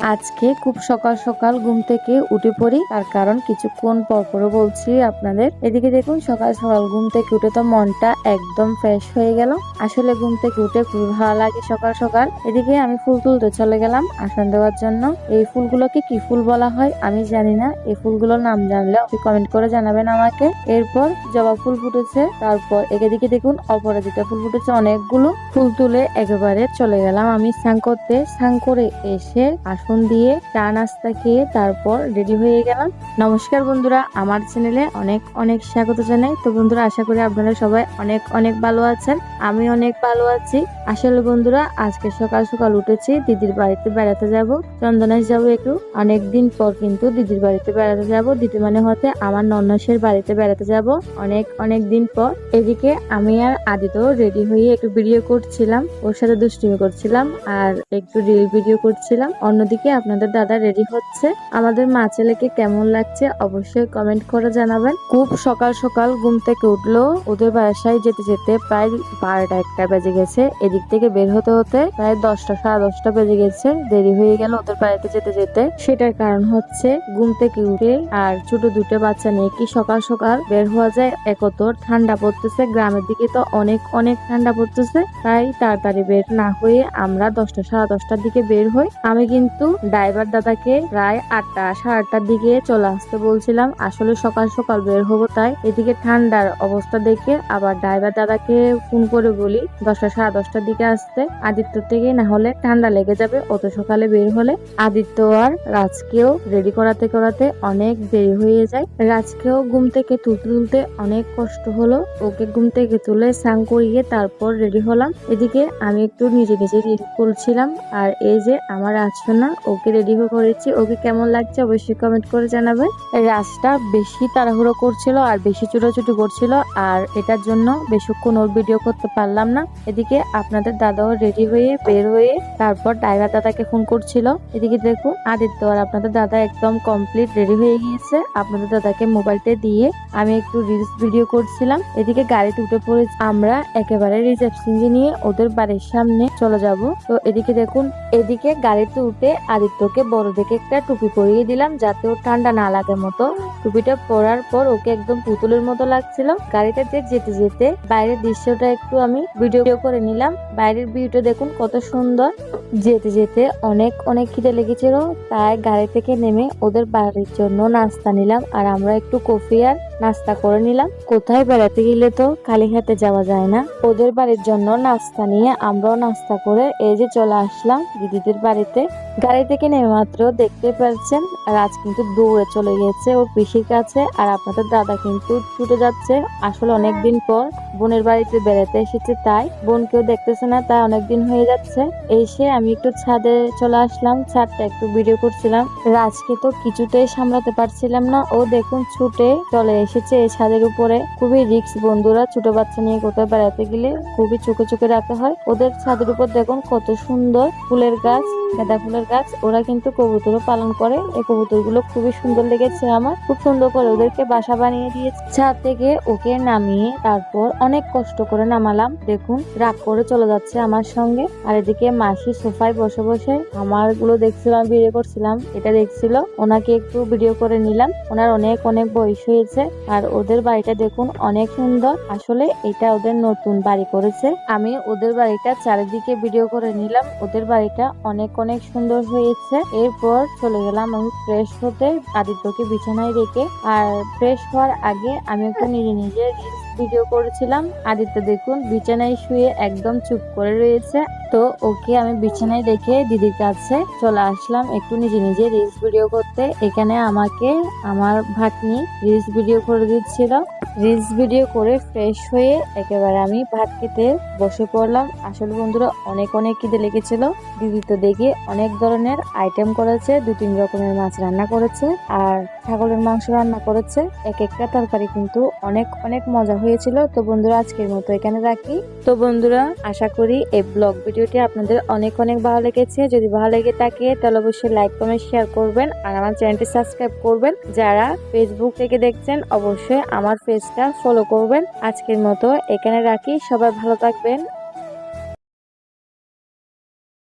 আজকে খুব সকাল সকাল ঘুম থেকে উঠে পড়ি, তার কারণ কিছুক্ষণ পর পরে বলছি আপনাদের। এদিকে দেখুন, সকাল সকাল ঘুম থেকে উঠে তো মনটা একদম ফ্রেশ হয়ে গেল। আসলে ঘুম থেকে উঠে খুবই ভালো লাগে সকাল সকাল। এদিকে আমি ফুল তুলতে চলে গেলাম আসন দেওয়ার জন্য। এই ফুলগুলোকে কি ফুল বলা হয় আমি জানি না। এই ফুলগুলোর নাম জানলে আপনি কমেন্ট করে জানাবেন আমাকে। এরপর জবা ফুল ফুটেছে, তারপর এদিকে দেখুন অপরাজিতা ফুল ফুটেছে অনেকগুলো। ফুল তুলে একেবারে চলে গেলাম আমি স্নান করতে। স্নান করে এসে আসন দিয়ে চা নাস্তা খেয়ে তারপর রেডি হয়ে গেলাম। নমস্কার বন্ধুরা, আমার চ্যানেলে অনেক অনেক স্বাগত জানাই। তো বন্ধুরা, আশা করি আপনারা সবাই অনেক অনেক ভালো আছেন, আমি অনেক ভালো আছি। আসলে বন্ধুরা, আজকে সকাল সকাল উঠেছি, দিদির বাড়িতে বেড়াতে যাব। চন্দনাইশ যাব একটু, অনেক দিন পর কিন্তু দিদির বাড়িতে বেড়াতে যাব। দিদি মানে হতে আমার নন্নাসের বাড়িতে বেড়াতে যাব, অনেক অনেক দিন পর। এদিকে আমি আর আদিত রেডি হয়ে একটু ভিডিও করছিলাম, ওর সাথে দুষ্টুমি করছিলাম আর একটু রিল ভিডিও করছিলাম। অন্যদিকে আপনাদের দাদা রেডি হচ্ছে। আমাদের মা ছেলেকে কেমন লাগছে অবশ্যই কমেন্ট করে জানাবেন। খুব সকাল সকাল ঘুম থেকে উঠল। ওদের বাসায় যেতে যেতে প্রায় বারোটা একটা বেজে গেছে। এদিক থেকে বের হতে হতে প্রায় দশটা, সাড়ে দশটা বেজে গেছে। দেরি হয়ে গেল ওদের বাড়িতে যেতে যেতে। সেটার কারণ হচ্ছে ঘুম থেকে উঠে আর ছোট দুটো বাচ্চা নিয়ে কি সকাল সকাল বের হওয়া যায় একত ঠান্ডা পড়তেছে। গ্রামের দিকে তো অনেক অনেক ঠান্ডা পড়তেছে। তাই তাড়াতাড়ি বের না হয়ে আমরা দশটা, সাড়ে দশটার দিকে বের হই। আমি কিন্তু ড্রাইভার দাদাকে প্রায় আটটা, সাড়ে আটটার দিকে চলে আসতে বলছিলাম। আসলে সকাল সকাল বের হব, তাই এদিকে ঠান্ডার অবস্থা দেখে আবার ড্রাইভার দাদাকে ফোন করে বলি, দশটা, সাড়ে দশটার দিকে আসতে। আদিত্য থেকে না হলে ঠান্ডা লেগে যাবে, অত সকালে বের হলে। আদিত্য আর রাজকেও রেডি করাতে করাতে অনেক দেরি হয়ে যায়। রাজকেও ঘুম থেকে তুলতে তুলতে অনেক কষ্ট হলো। ওকে ঘুম থেকে তুলে স্নান করিয়ে তারপর রেডি হলাম। এদিকে আমি একটু নিজে নিজে করছিলাম। আর এই যে আমার রাজসোনা ওকে রেডি করেছি। ওকে কেমন লাগছে অবশ্যই কমেন্ট করে জানাবেন। রাজটা বেশি তাড়াহুড়ো করছিল আর বেশি চুটোচুটি করছিল আর এটার জন্য বেশিক্ষণ ওর ভিডিও করতে পারলাম না। এদিকে আপনাদের দাদাও রেডি হয়ে বের হয়ে তারপর ড্রাইভার দাদাকে ফোন করছিল। এদিকে দেখুন, আদিত্য আর আপনাদের দাদা একদম কমপ্লিট রেডি হয়ে গিয়েছে। আপনাদের দাদাকে মোবাইলটা দিয়ে আমি একটু রিলস ভিডিও করছিলাম। এদিকে গাড়িতে উঠে পড়ে আমরা একেবারে রিসেপশন নিয়ে ওদের বাড়ির সামনে চলে যাব। তো এদিকে দেখুন, এদিকে গাড়িতে উঠে আদিত্যকে বড় দেখে একটা টুপি পরিয়ে দিলাম যাতে ওর ঠান্ডা না লাগে মতো। টুপিটা পরার পর ওকে একদম পুতুলের মতো লাগছিল। গাড়িটা গাড়িটাতে যেতে যেতে বাইরের দৃশ্যটা একটু আমি ভিডিও করে নিলাম। বাইরের ভিউটা দেখুন কত সুন্দর। যেতে যেতে অনেক অনেক খিদে লেগেছিল, তাই গাড়ি থেকে নেমে ওদের বাড়ির জন্য নাস্তা নিলাম আর আমরা একটু কফি আর নাস্তা করে নিলাম। কোথায় বেড়াতে গেলে তো খালি হাতে যাওয়া যায় না। ওদের বাড়ির জন্য নাস্তা নিয়ে আমরাও নাস্তা করে এই যে চলে আসলাম দিদিদের বাড়িতে। গাড়ি থেকে নেমে মাত্র দেখতে পাচ্ছেন, রাজ কিন্তু দৌড়ে চলে গেছে ওর পিসির কাছে। আর আপনাদের দাদা কিন্তু ছুটে যাচ্ছে। আসলে অনেকদিন পর বোনের বাড়িতে বেড়াতে এসেছে, তাই বোনকেও দেখতেছে না, তাই অনেকদিন হয়ে যাচ্ছে। এসে আমি একটু ছাদে চলে আসলাম, ছাদটা একটু ভিডিও করছিলাম। রাজকে তো কিছুতেই সামলাতে পারছিলাম না। ও দেখুন ছুটে চলে এসেছে এই ছাদের উপরে। খুবই রিক্স বন্ধুরা, ছোট বাচ্চা নিয়ে কোথাও বেড়াতে গেলে খুবই চোখে চোখে রাখতে হয়। ওদের ছাদের উপর দেখুন কত সুন্দর ফুলের গাছ। গাঁদা ফুলের গাছ, ওরা কিন্তু কবুতরও পালন করে। এই কবুতরগুলো খুবই সুন্দর লেগেছে আমার। খুব সুন্দর করে ওদেরকে বাসা বানিয়ে দিয়েছে। ছাদ থেকে ওকে নামিয়ে তারপর অনেক কষ্ট করে নামালাম। দেখুন, রাগ করে চলে যাচ্ছে আমার সঙ্গে। আর এদিকে মাসি সোফায় বসে বসে আমারগুলো দেখছিলাম ভিডিও করছিলাম। এটা দেখছিল, ওনাকে একটু ভিডিও করে নিলাম। ওনার অনেক অনেক বয়স হয়েছে। আর ওদের বাড়িটা দেখুন, অনেক সুন্দর। আসলে এটা ওদের নতুন বাড়ি করেছে। আমি ওদের বাড়িটা চারিদিকে ভিডিও করে নিলাম। ওদের বাড়িটা অনেক অনেক সুন্দর হয়েছে। এরপর চলে গেলাম আমি ফ্রেশ হতে আদিত্যকে বিছানায় রেখে। আর ফ্রেশ হওয়ার আগে আমি একটু নিজে নিজে রিলস ভিডিও করেছিলাম। আদিত্য দেখুন বিছানায় শুয়ে একদম চুপ করে রয়েছে। তো ওকে আমি বিছানায় রেখে দিদির কাছে চলে আসলাম একটু নিজে নিজে রিলস ভিডিও করতে। এখানে আমাকে, আমার ভাগ্নি রিলস ভিডিও করে দিচ্ছিল। রিলস ভিডিও করে ফ্রেশ হয়ে একেবারে আমি ভাত খেতে বসে পড়লাম। আসলে বন্ধুরা, অনেক অনেক খিদে লেগেছিল। দিদি তো দেখে অনেক ধরনের আইটেম করেছে, দু তিন রকমের মাছ রান্না করেছে আর ছাগলের মাংস রান্না করেছে। এক একটা তরকারি কিন্তু অনেক অনেক মজা হয়েছিল। তো বন্ধুরা, আজকের মতো এখানে রাখি। তো বন্ধুরা, আশা করি এই ব্লগ ভিডিওটি আপনাদের অনেক অনেক ভালো লেগেছে। যদি ভালো লেগে থাকে, তাহলে অবশ্যই লাইক কমেন্ট শেয়ার করবেন আর আমার চ্যানেলটি সাবস্ক্রাইব করবেন। যারা ফেসবুক থেকে দেখছেন, অবশ্যই আমার পেজটা ফলো করবেন। আজকের মতো এখানে রাখি। সবাই ভালো থাকবেন।